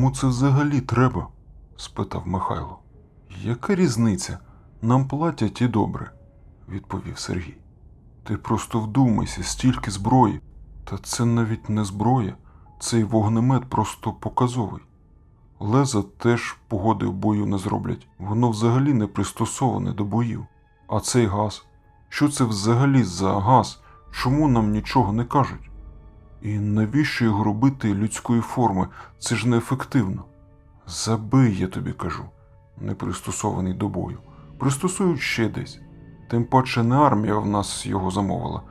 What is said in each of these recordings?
Кому це взагалі треба? спитав Михайло. Яка різниця? Нам платять і добре, відповів Сергій. Ти просто вдумайся, стільки зброї. Та це навіть не зброя, цей вогнемет просто показовий. Леза теж погоди в бою не зроблять, воно взагалі не пристосоване до боїв. А цей газ? Що це взагалі за газ? Чому нам нічого не кажуть? І навіщо його робити людської форми? Це ж неефективно. Забий, я тобі кажу, не пристосований до бою. Пристосують ще десь. Тим паче не армія в нас його замовила,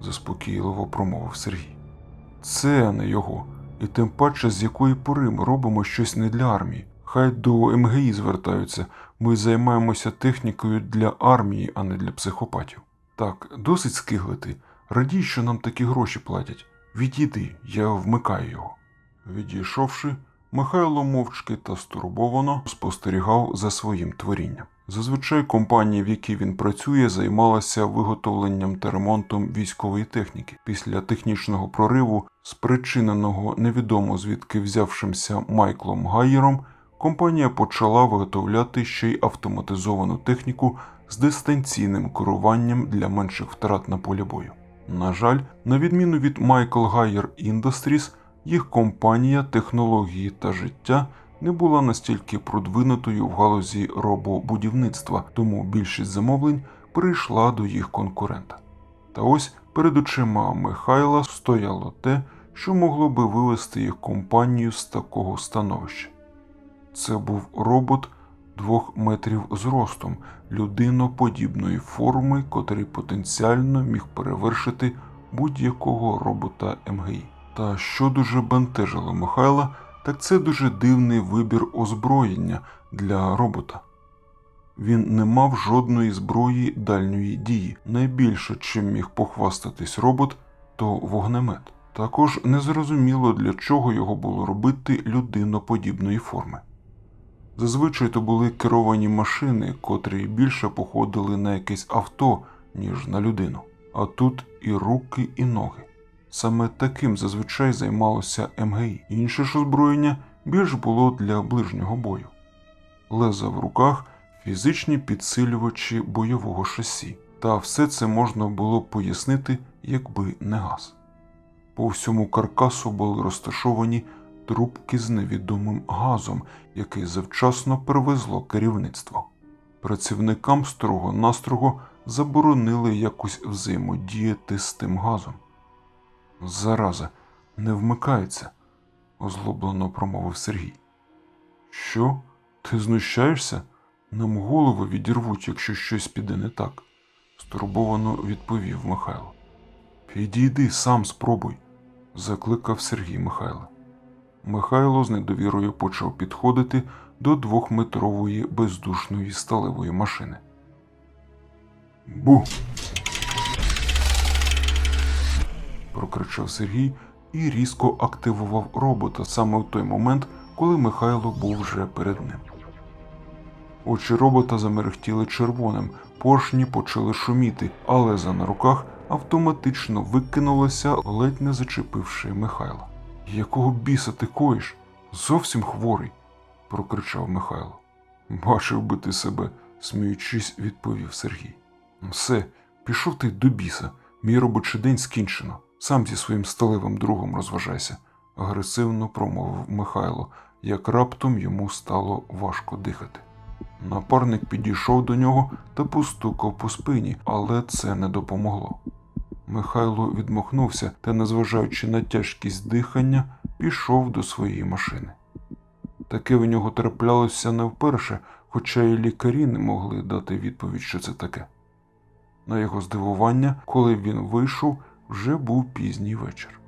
заспокійливо промовив Сергій. Це не його. І тим паче, з якої пори ми робимо щось не для армії. Хай до МГІ звертаються. Ми займаємося технікою для армії, а не для психопатів. Так, досить скиглити. Радій, що нам такі гроші платять. Відійди, я вмикаю його. Відійшовши, Михайло мовчки та стурбовано спостерігав за своїм творінням. Зазвичай компанія, в якій він працює, займалася виготовленням та ремонтом військової техніки. Після технічного прориву, спричиненого невідомо звідки взявшимся Майклом Гайєром, компанія почала виготовляти ще й автоматизовану техніку з дистанційним керуванням для менших втрат на полі бою. На жаль, на відміну від Michael Geier Industries, їх компанія, технології та життя не була настільки продвинутою в галузі робобудівництва, тому більшість замовлень перейшла до їх конкурента. Та ось перед очима Михайла стояло те, що могло би вивести їх компанію з такого становища. Це був робот двох метрів зростом, людиноподібної форми, котрий потенціально міг перевершити будь-якого робота МГІ. Та що дуже бентежило Михайла, так це дуже дивний вибір озброєння для робота. Він не мав жодної зброї дальньої дії. Найбільше, чим міг похвастатись робот, то вогнемет. Також незрозуміло, для чого його було робити людиноподібної форми. Зазвичай то були керовані машини, котрі більше походили на якесь авто, ніж на людину. А тут і руки, і ноги. Саме таким зазвичай займалося МГІ. Інше ж озброєння більш було для ближнього бою. Леза в руках, фізичні підсилювачі бойового шасі. Та все це можна було пояснити, якби не газ. По всьому каркасу були розташовані трубки з невідомим газом, який завчасно привезло керівництво. Працівникам строго-настрого заборонили якось взаємодіяти з тим газом. Зараза, не вмикається, озлоблено промовив Сергій. Що? Ти знущаєшся? Нам голови відірвуть, якщо щось піде не так, стурбовано відповів Михайло. Підійди, сам спробуй, закликав Сергій Михайла. Михайло з недовірою почав підходити до двохметрової бездушної сталевої машини. Бу. прокричав Сергій і різко активував робота саме в той момент, коли Михайло був вже перед ним. Очі робота замерехтіли червоним, поршні почали шуміти, але за на руках автоматично викинулося, ледь не зачепивши Михайла. Якого біса ти коїш? Зовсім хворий, прокричав Михайло. Бачив би ти себе, сміючись, відповів Сергій. Все, пішов ти до біса, мій робочий день скінчено. Сам зі своїм сталевим другом розважайся, агресивно промовив Михайло, як раптом йому стало важко дихати. Напарник підійшов до нього та постукав по спині, але це не допомогло. Михайло відмахнувся та, незважаючи на тяжкість дихання, пішов до своєї машини. Таке в нього траплялося не вперше, хоча й лікарі не могли дати відповідь, що це таке. На його здивування, коли він вийшов, вже був пізній вечір.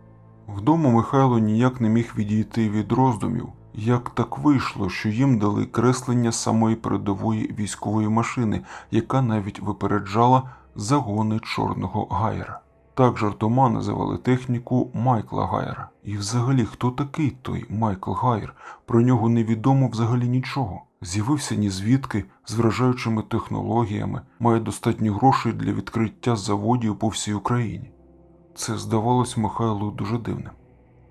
Вдома Михайло ніяк не міг відійти від роздумів, як так вийшло, що їм дали креслення самої передової військової машини, яка навіть випереджала загони чорного гайера. Так жартома називали техніку Майкла Гайера. І взагалі, хто такий той Майкл Гайер? Про нього невідомо взагалі нічого. З'явився ні звідки з вражаючими технологіями, має достатньо грошей для відкриття заводів по всій Україні. Це здавалось Михайлу дуже дивним.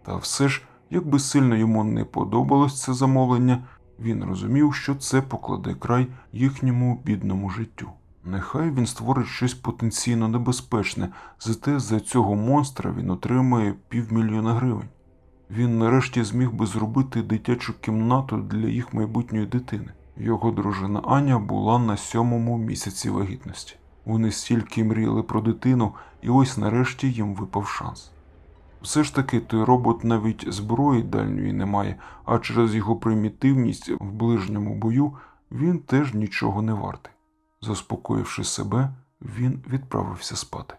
Та все ж Якби сильно йому не подобалось це замовлення, він розумів, що це покладе край їхньому бідному життю. Нехай він створить щось потенційно небезпечне, зате за цього монстра він отримає півмільйона гривень. Він нарешті зміг би зробити дитячу кімнату для їх майбутньої дитини. Його дружина Аня була на сьомому місяці вагітності. Вони стільки мріяли про дитину, і ось нарешті їм випав шанс. Все ж таки, той робот навіть зброї дальньої не має, а через його примітивність в ближньому бою він теж нічого не вартий. Заспокоївши себе, він відправився спати.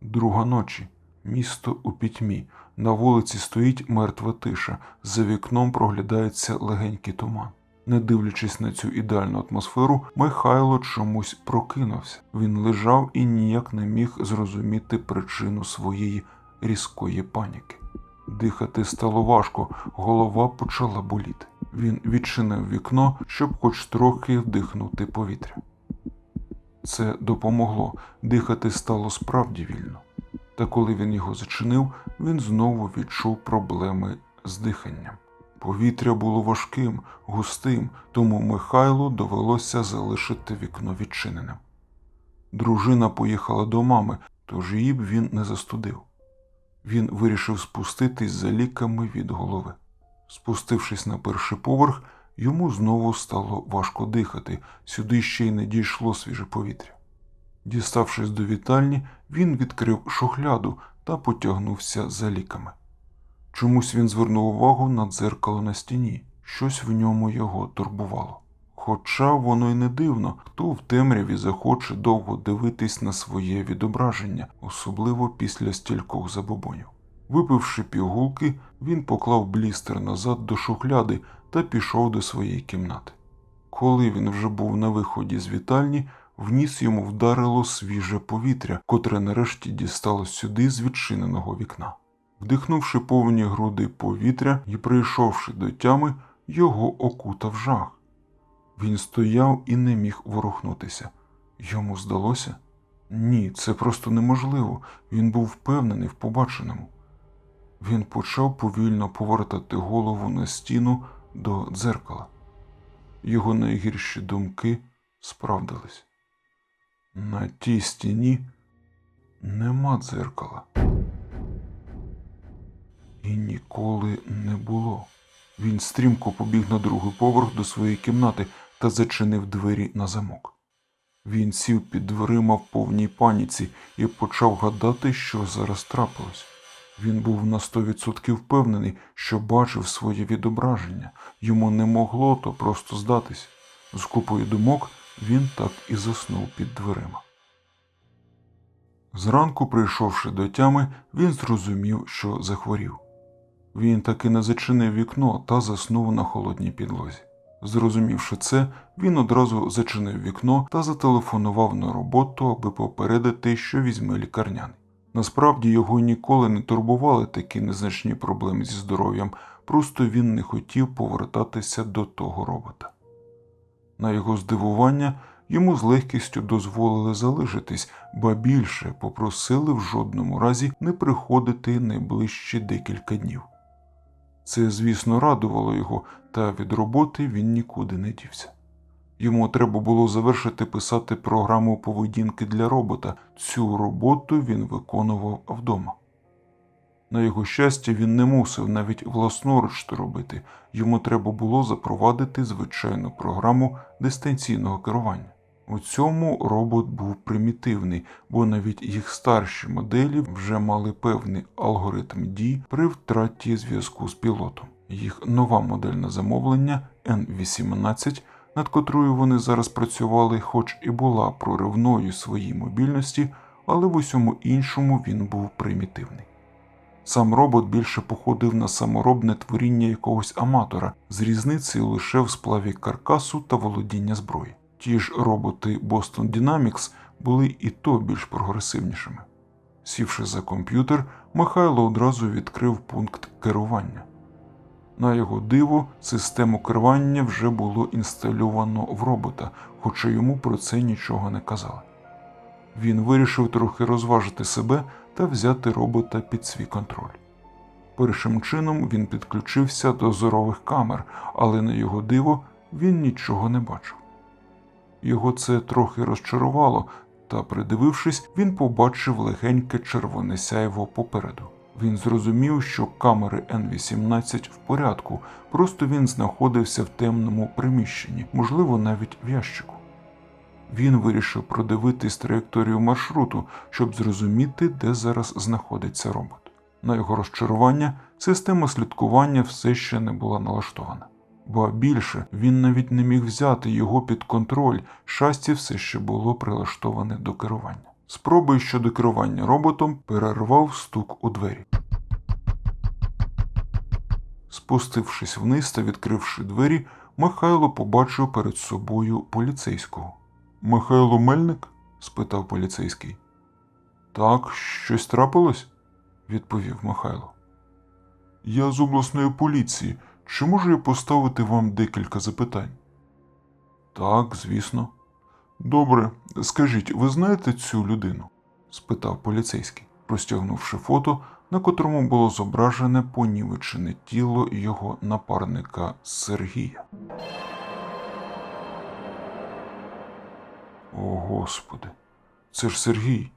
Друга ночі. Місто у пітьмі. На вулиці стоїть мертва тиша, за вікном проглядається легенький туман. Не дивлячись на цю ідеальну атмосферу, Михайло чомусь прокинувся. Він лежав і ніяк не міг зрозуміти причину своєї різкої паніки. Дихати стало важко, голова почала боліти. Він відчинив вікно, щоб хоч трохи вдихнути повітря. Це допомогло, дихати стало справді вільно. Та коли він його зачинив, він знову відчув проблеми з диханням. Повітря було важким, густим, тому Михайлу довелося залишити вікно відчиненим. Дружина поїхала до мами, тож її б він не застудив. Він вирішив спуститись за ліками від голови. Спустившись на перший поверх, йому знову стало важко дихати, сюди ще й не дійшло свіже повітря. Діставшись до вітальні, він відкрив шухляду та потягнувся за ліками. Чомусь він звернув увагу на дзеркало на стіні, щось в ньому його турбувало. Хоча воно й не дивно, хто в темряві захоче довго дивитись на своє відображення, особливо після стількох забобонів. Випивши пігулки, він поклав блістер назад до шухляди та пішов до своєї кімнати. Коли він вже був на виході з вітальні, в ніс йому вдарило свіже повітря, котре нарешті дісталось сюди з відчиненого вікна. Вдихнувши повні груди повітря і прийшовши до тями, його окутав жах. Він стояв і не міг ворухнутися. Йому здалося? Ні, це просто неможливо. Він був впевнений в побаченому. Він почав повільно повертати голову на стіну до дзеркала. Його найгірші думки справдились. На тій стіні нема дзеркала. І ніколи не було. Він стрімко побіг на другий поверх до своєї кімнати та зачинив двері на замок. Він сів під дверима в повній паніці і почав гадати, що зараз трапилось. Він був на сто відсотків впевнений, що бачив своє відображення. Йому не могло то просто здатись. З купою думок він так і заснув під дверима. Зранку, прийшовши до тями, він зрозумів, що захворів. Він таки не зачинив вікно та заснув на холодній підлозі. Зрозумівши це, він одразу зачинив вікно та зателефонував на роботу, аби попередити, що візьме лікарняний. Насправді його ніколи не турбували такі незначні проблеми зі здоров'ям, просто він не хотів повертатися до того робота. На його здивування, йому з легкістю дозволили залишитись, ба більше попросили в жодному разі не приходити найближчі декілька днів. Це, звісно, радувало його, та від роботи він нікуди не дівся. Йому треба було завершити писати програму поведінки для робота. Цю роботу він виконував вдома. На його щастя, він не мусив навіть власноруч то робити, йому треба було запровадити звичайну програму дистанційного керування. У цьому робот був примітивний, бо навіть їх старші моделі вже мали певний алгоритм дій при втраті зв'язку з пілотом. Їх нова модель на замовлення N18, над котрою вони зараз працювали, хоч і була проривною своїй мобільності, але в усьому іншому він був примітивний. Сам робот більше походив на саморобне творіння якогось аматора з різницею лише в сплаві каркасу та володіння зброї. Ті ж роботи Boston Dynamics були і то більш прогресивнішими. Сівши за комп'ютер, Михайло одразу відкрив пункт керування. На його диво, систему керування вже було інстальовано в робота, хоча йому про це нічого не казали. Він вирішив трохи розважити себе та взяти робота під свій контроль. Першим чином він підключився до зорових камер, але на його диво він нічого не бачив. Його це трохи розчарувало, та, придивившись, він побачив легеньке червоне сяйво попереду. Він зрозумів, що камери Н-18 в порядку, просто він знаходився в темному приміщенні, можливо, навіть в ящику. Він вирішив продивитись траєкторію маршруту, щоб зрозуміти, де зараз знаходиться робот. На його розчарування, система слідкування все ще не була налаштована. Ба більше він навіть не міг взяти його під контроль, шасті все ще було прилаштоване до керування. Спроби щодо керування роботом перервав стук у двері. Спустившись вниз та відкривши двері, Михайло побачив перед собою поліцейського. Михайло Мельник? спитав поліцейський. Так, щось трапилось? відповів Михайло. Я з обласної поліції. Чи можу я поставити вам декілька запитань? Так, звісно. Добре, скажіть, ви знаєте цю людину? спитав поліцейський, простягнувши фото, на котрому було зображене понівечене тіло його напарника Сергія. О, Господи, це ж Сергій.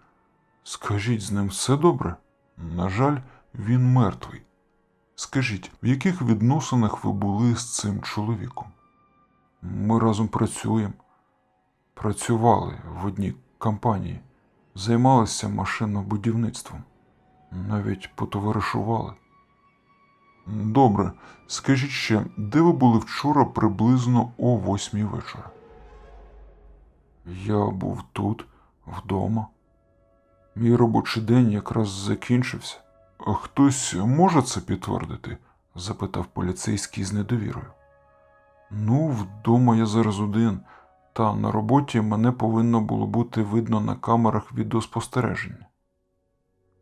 Скажіть, з ним все добре? На жаль, він мертвий. Скажіть, в яких відносинах ви були з цим чоловіком? Ми разом працюємо. Працювали в одній компанії, займалися машинобудівництвом, навіть потоваришували. Добре, скажіть ще, де ви були вчора приблизно о восьмій вечора? Я був тут, вдома. Мій робочий день якраз закінчився. Хтось може це підтвердити? запитав поліцейський з недовірою. Ну, вдома я зараз один, та на роботі мене повинно було бути видно на камерах відеоспостереження.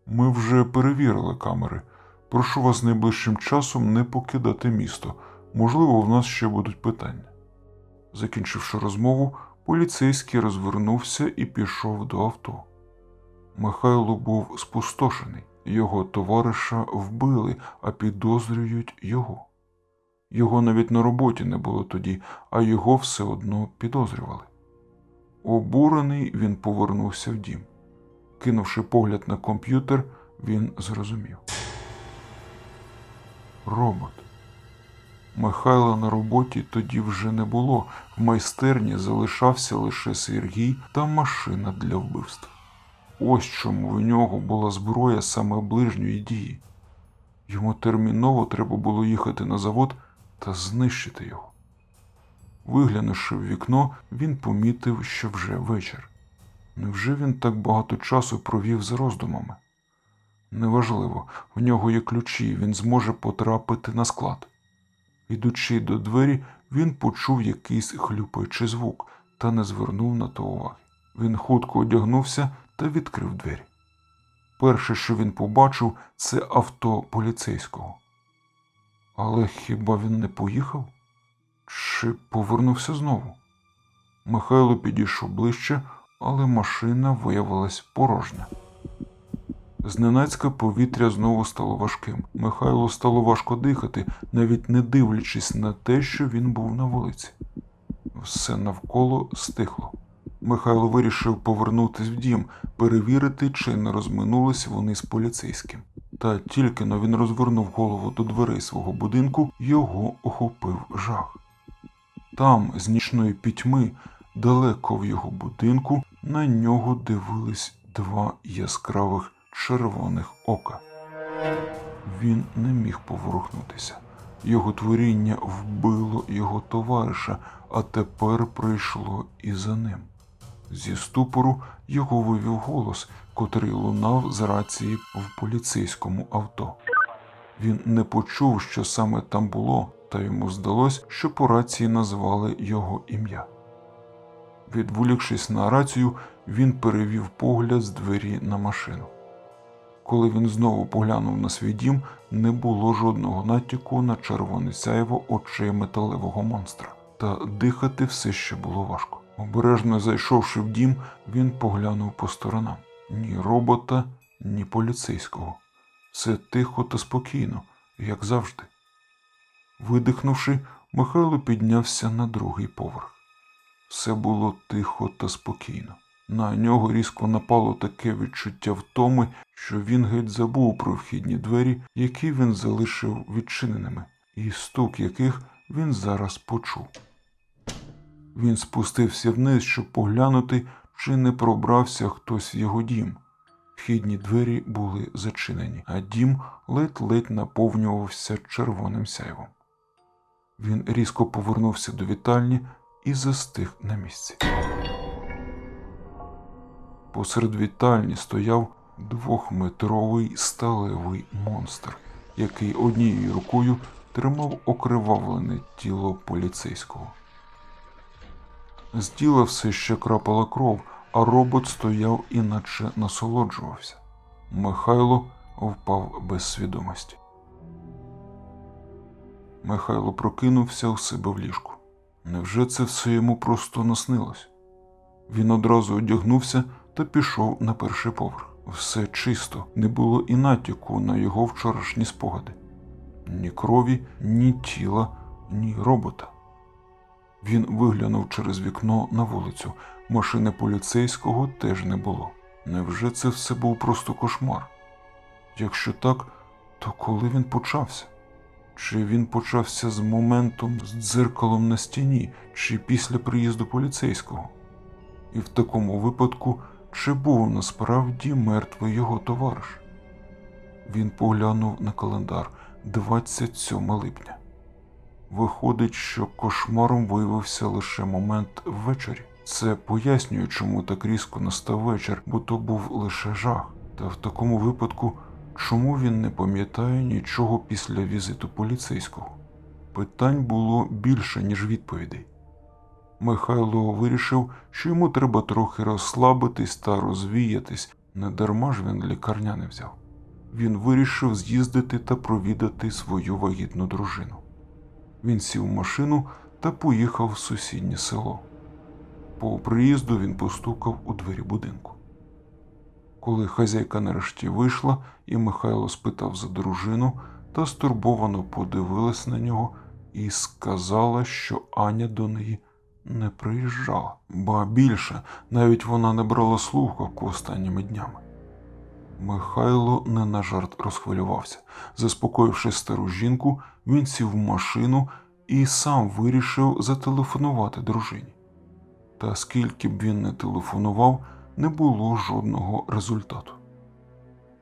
Ми вже перевірили камери. Прошу вас найближчим часом не покидати місто. Можливо, в нас ще будуть питання. Закінчивши розмову, поліцейський розвернувся і пішов до авто. Михайло був спустошений, його товариша вбили, а підозрюють його. Його навіть на роботі не було тоді, а його все одно підозрювали. Обурений він повернувся в дім. Кинувши погляд на комп'ютер, він зрозумів. Робот. Михайла на роботі тоді вже не було. В майстерні залишався лише Сергій та машина для вбивств. Ось чому в нього була зброя саме ближньої дії. Йому терміново треба було їхати на завод та знищити його. Виглянувши в вікно, він помітив, що вже вечір. Невже він так багато часу провів за роздумами? Неважливо, в нього є ключі, він зможе потрапити на склад. Ідучи до двері, він почув якийсь хлюпаючий звук та не звернув на то уваги. Він хутко одягнувся та відкрив двері. Перше, що він побачив, це авто поліцейського. Але хіба він не поїхав? Чи повернувся знову? Михайло підійшов ближче, але машина виявилась порожня. Зненацька повітря знову стало важким. Михайло стало важко дихати, навіть не дивлячись на те, що він був на вулиці. Все навколо стихло. Михайло вирішив повернутись в дім, перевірити, чи не розминулись вони з поліцейським. Та тільки но він розвернув голову до дверей свого будинку, його охопив жах. Там, з нічної пітьми, далеко в його будинку, на нього дивились два яскравих червоних ока. Він не міг поворухнутися. Його творіння вбило його товариша, а тепер прийшло і за ним. Зі ступору його вивів голос, котрий лунав з рації в поліцейському авто. Він не почув, що саме там було, та йому здалось, що по рації назвали його ім'я. Відволікшись на рацію, він перевів погляд з двері на машину. Коли він знову поглянув на свій дім, не було жодного натяку на червоне сяйво очей металевого монстра, та дихати все ще було важко. Обережно зайшовши в дім, він поглянув по сторонам ні робота, ні поліцейського. Все тихо та спокійно, як завжди. Видихнувши, Михайло піднявся на другий поверх. Все було тихо та спокійно. На нього різко напало таке відчуття втоми, що він геть забув про вхідні двері, які він залишив відчиненими, і стук яких він зараз почув. Він спустився вниз, щоб поглянути, чи не пробрався хтось в його дім. Вхідні двері були зачинені, а дім ледь-ледь наповнювався червоним сяйвом. Він різко повернувся до вітальні і застиг на місці. Посеред вітальні стояв двохметровий сталевий монстр, який однією рукою тримав окривавлене тіло поліцейського. З тіла все ще крапала кров, а робот стояв і наче насолоджувався. Михайло впав без свідомості. Михайло прокинувся у себе в ліжку. Невже це все йому просто наснилось? Він одразу одягнувся та пішов на перший поверх. Все чисто, не було і натяку на його вчорашні спогади. Ні крові, ні тіла, ні робота. Він виглянув через вікно на вулицю. Машини поліцейського теж не було. Невже це все був просто кошмар? Якщо так, то коли він почався? Чи він почався з моментом з дзеркалом на стіні, чи після приїзду поліцейського? І в такому випадку, чи був насправді мертвий його товариш? Він поглянув на календар 27 липня. Виходить, що кошмаром виявився лише момент ввечері. Це пояснює, чому так різко настав вечір, бо то був лише жах. Та в такому випадку, чому він не пам'ятає нічого після візиту поліцейського? Питань було більше, ніж відповідей. Михайло вирішив, що йому треба трохи розслабитись та розвіятись, не дарма ж він лікарня не взяв. Він вирішив з'їздити та провідати свою вагітну дружину. Він сів в машину та поїхав в сусіднє село. По приїзду він постукав у двері будинку. Коли хазяйка нарешті вийшла, і Михайло спитав за дружину та стурбовано подивилась на нього і сказала, що Аня до неї не приїжджала, ба більше, навіть вона не брала слухавку останніми днями. Михайло не на жарт розхвилювався. Заспокоївши стару жінку, він сів в машину і сам вирішив зателефонувати дружині. Та скільки б він не телефонував, не було жодного результату.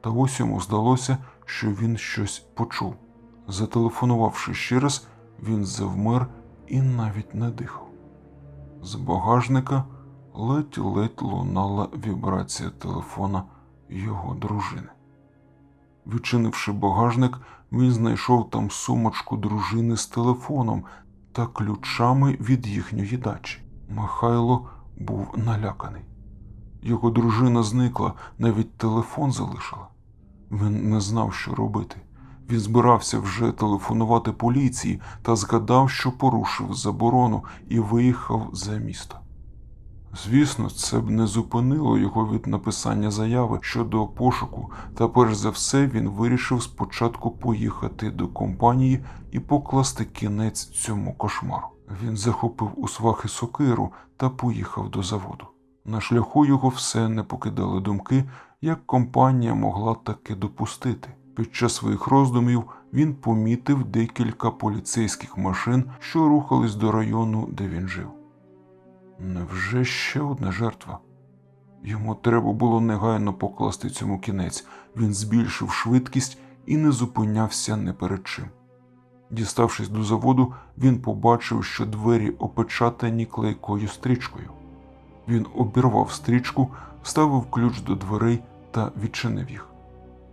Та ось йому здалося, що він щось почув. Зателефонувавши ще раз, він завмер і навіть не дихав. З багажника ледь-ледь лунала вібрація телефона його дружини. Відчинивши багажник, він знайшов там сумочку дружини з телефоном та ключами від їхньої дачі. Михайло був наляканий. Його дружина зникла, навіть телефон залишила. Він не знав, що робити. Він збирався вже телефонувати поліції та згадав, що порушив заборону і виїхав за місто. Звісно, це б не зупинило його від написання заяви щодо пошуку, та перш за все він вирішив спочатку поїхати до компанії і покласти кінець цьому кошмару. Він захопив у свахи сокиру та поїхав до заводу. На шляху його все не покидали думки, як компанія могла таки допустити. Під час своїх роздумів він помітив декілька поліцейських машин, що рухались до району, де він жив. Невже ще одна жертва? Йому треба було негайно покласти цьому кінець. Він збільшив швидкість і не зупинявся не перед чим. Діставшись до заводу, він побачив, що двері опечатані клейкою стрічкою. Він обірвав стрічку, вставив ключ до дверей та відчинив їх.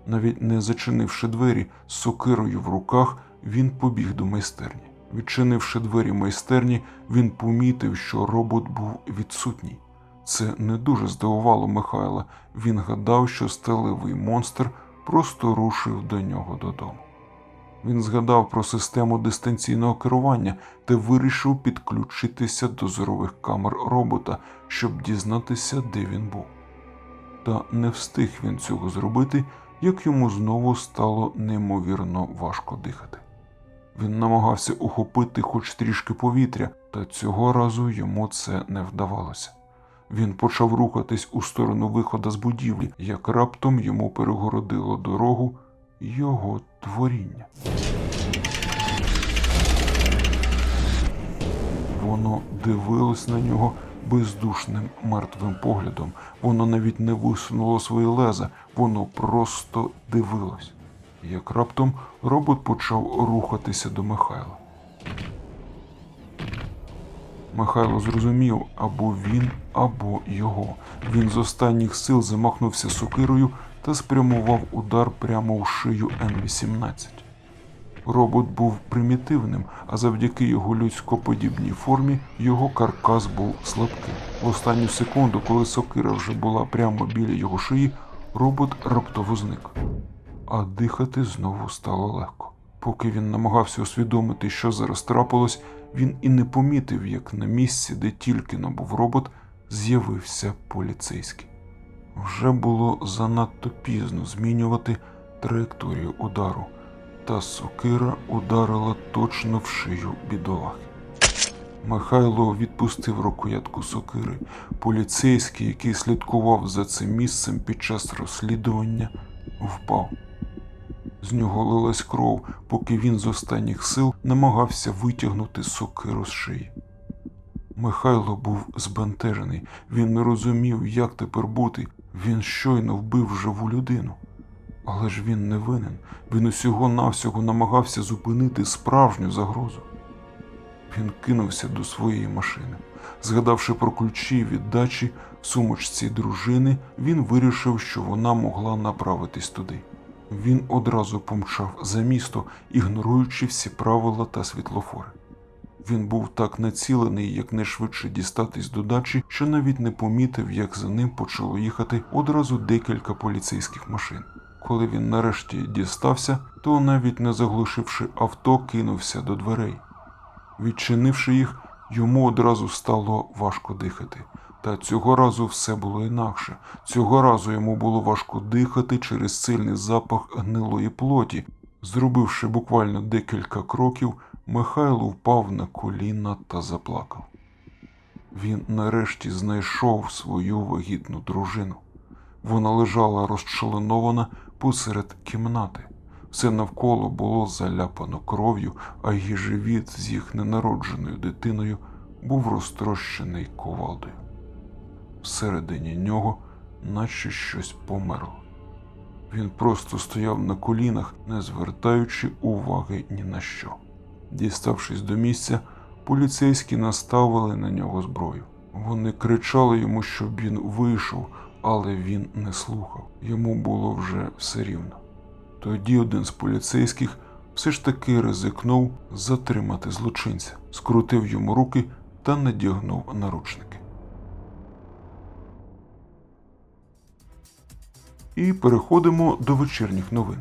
Навіть не зачинивши двері з сокирою в руках, він побіг до майстерні. Відчинивши двері майстерні, він помітив, що робот був відсутній. Це не дуже здивувало Михайла. Він гадав, що сталевий монстр просто рушив до нього додому. Він згадав про систему дистанційного керування та вирішив підключитися до зорових камер робота, щоб дізнатися, де він був. Та не встиг він цього зробити, як йому знову стало неймовірно важко дихати. Він намагався ухопити хоч трішки повітря, та цього разу йому це не вдавалося. Він почав рухатись у сторону виходу з будівлі, як раптом йому перегородило дорогу його творіння. Воно дивилось на нього бездушним мертвим поглядом. Воно навіть не висунуло свої леза, воно просто дивилось. Як раптом робот почав рухатися до Михайла. Михайло зрозумів або він, або його. Він з останніх сил замахнувся сокирою та спрямував удар прямо у шию Н-18. Робот був примітивним, а завдяки його людськоподібній формі його каркас був слабким. В останню секунду, коли сокира вже була прямо біля його шиї, робот раптово зник. А дихати знову стало легко. Поки він намагався усвідомити, що зараз трапилось, він і не помітив, як на місці, де тільки набув робот, з'явився поліцейський. Вже було занадто пізно змінювати траєкторію удару, та сокира ударила точно в шию бідолахи. Михайло відпустив рукоятку сокири. Поліцейський, який слідкував за цим місцем під час розслідування, впав. З нього лилась кров, поки він з останніх сил намагався витягнути сокиру з шиї. Михайло був збентежений, він не розумів, як тепер бути. Він щойно вбив живу людину. Але ж він не винен, він усього навсього намагався зупинити справжню загрозу. Він кинувся до своєї машини. Згадавши про ключі від дачі в сумочці дружини, він вирішив, що вона могла направитись туди. Він одразу помчав за місто, ігноруючи всі правила та світлофори. Він був так націлений, якнайшвидше дістатись до дачі, що навіть не помітив, як за ним почало їхати одразу декілька поліцейських машин. Коли він нарешті дістався, то навіть не заглушивши авто, кинувся до дверей. Відчинивши їх, йому одразу стало важко дихати. Та цього разу все було інакше. Цього разу йому було важко дихати через сильний запах гнилої плоті. Зробивши буквально декілька кроків, Михайло впав на коліна та заплакав. Він нарешті знайшов свою вагітну дружину. Вона лежала розчленована посеред кімнати. Все навколо було заляпано кров'ю, а її живіт з їх ненародженою дитиною був розтрощений ковалдою. Всередині нього, наче щось померло. Він просто стояв на колінах, не звертаючи уваги ні на що. Діставшись до місця, поліцейські наставили на нього зброю. Вони кричали йому, щоб він вийшов, але він не слухав. Йому було вже все рівно. Тоді один з поліцейських все ж таки ризикнув затримати злочинця, скрутив йому руки та надягнув наручники. І переходимо до вечірніх новин.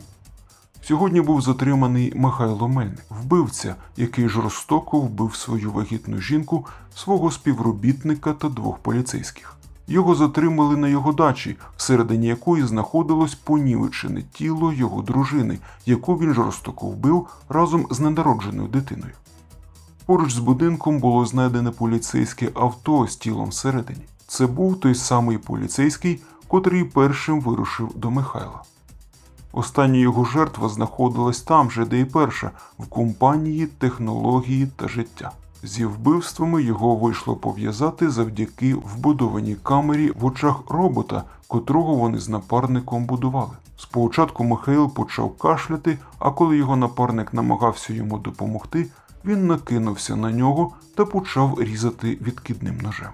Сьогодні був затриманий Михайло Мельник, вбивця, який жорстоко вбив свою вагітну жінку, свого співробітника та двох поліцейських. Його затримали на його дачі, всередині якої знаходилось понівечене тіло його дружини, яку він жорстоко вбив разом з ненародженою дитиною. Поруч з будинком було знайдене поліцейське авто з тілом всередині. Це був той самий поліцейський, котрий першим вирушив до Михайла. Остання його жертва знаходилась там же, де і перша, в компанії технології та життя. Зі вбивствами його вийшло пов'язати завдяки вбудованій камері в очах робота, котрого вони з напарником будували. Спочатку Михаїл почав кашляти, а коли його напарник намагався йому допомогти, він накинувся на нього та почав різати відкидним ножем.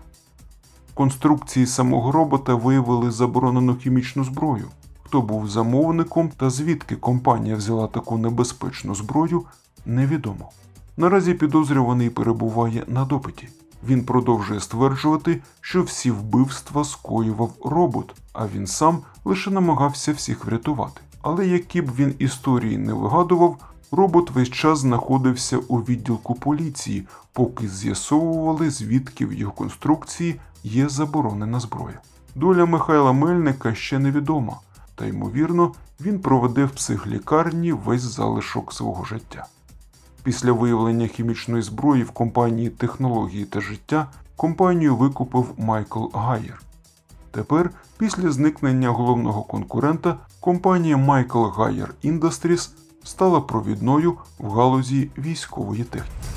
Конструкції самого робота виявили заборонену хімічну зброю. Хто був замовником та звідки компанія взяла таку небезпечну зброю, невідомо. Наразі підозрюваний перебуває на допиті. Він продовжує стверджувати, що всі вбивства скоював робот, а він сам лише намагався всіх врятувати. Але які б він історії не вигадував, робот весь час знаходився у відділку поліції, поки з'ясовували, звідки в його конструкції є заборонена зброя. Доля Михайла Мельника ще невідома. та ймовірно, він проведе в психлікарні весь залишок свого життя. Після виявлення хімічної зброї в компанії технології та життя компанію викупив Майкл Гайер. Тепер, після зникнення головного конкурента, компанія Michael Geier Industries стала провідною в галузі військової техніки.